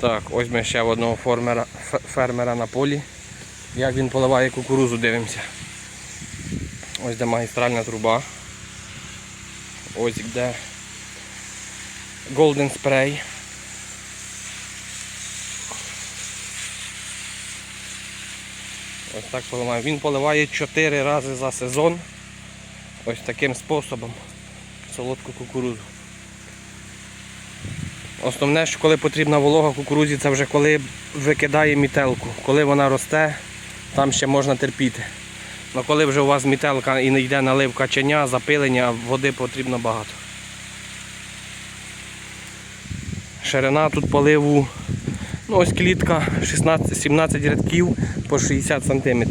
Так, ось ми ще в одного фермера, фермера на полі. Як він поливає кукурузу, дивимося. Ось де магістральна труба. Ось де Golden Spray. Ось так поливає. Він поливає 4 рази за сезон. Ось таким способом. Солодку кукурузу. Основне, що коли потрібна волога кукурузі, це вже коли викидає мітелку. Коли вона росте, там ще можна терпіти. Але коли вже у вас мітелка і не йде налив качання, запилення, води потрібно багато. Ширина тут поливу, ну ось клітка 16-17 рядків по 60 см.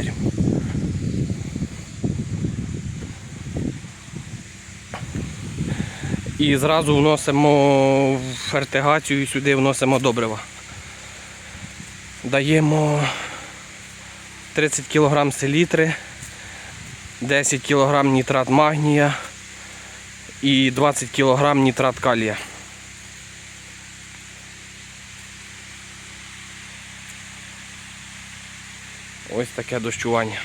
І зразу вносимо в фертигацію і сюди вносимо добрива. Даємо 30 кг селітри, 10 кг нітрат магнія і 20 кг нітрат калія. Ось таке дощування.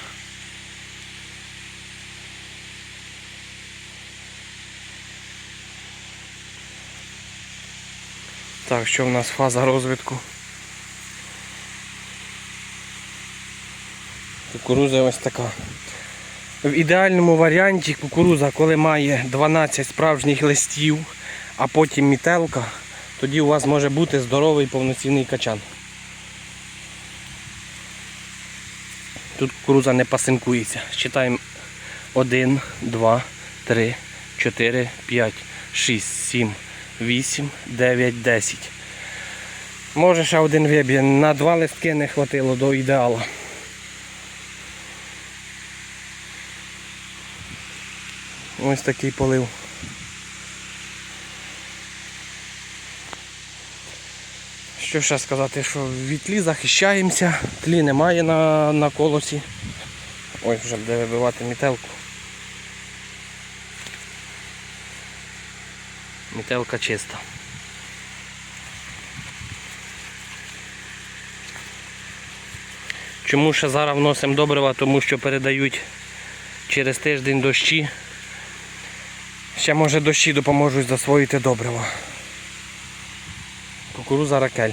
Так, що в нас фаза розвитку? Кукуруза ось така. В ідеальному варіанті кукуруза, коли має 12 справжніх листів, а потім мітелка, тоді у вас може бути здоровий повноцінний качан. Тут кукуруза не пасинкується. Считаємо 1, 2, 3, 4, 5, 6, 7, 8, 9, 10. Може ще один виб'є. На два листки не хватило до ідеалу. Ось такий полив. Що ще сказати, що від тлі захищаємося, тлі немає на, на колосі. Ось вже буде вибивати мітелку. Мітелка чиста. Чому ще зараз вносимо добрива? Тому що передають через тиждень дощі. Ще може дощі допоможуть засвоїти добрива. Кукуруза ракель.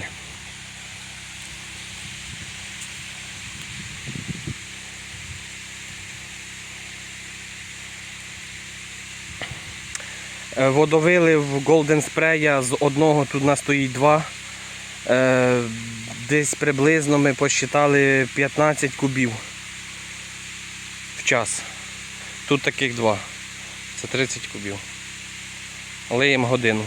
Водовилив Golden Spray з одного тут нас стоїть два. Е, Десь приблизно ми посчитали 15 кубів в час. Тут таких два. Це 30 кубів. Лиємо годину.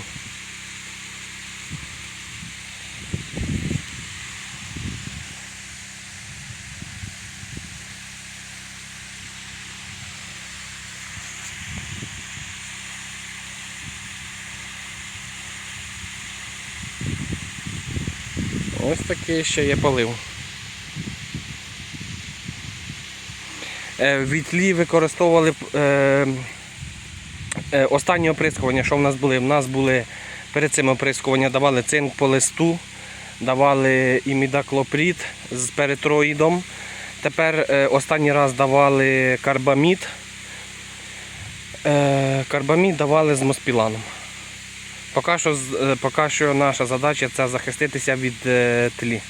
Ось такий ще є полив. Е, В вітлі використовували е, е, останнє оприскування, що в нас були? В нас були перед цим оприскуванням давали цинк по листу, давали імідаклопрід з перитроїдом. Тепер останній раз давали карбамід. Карбамід давали з моспіланом. Поки що, е, поки що наша задача це захиститися від е, тлі.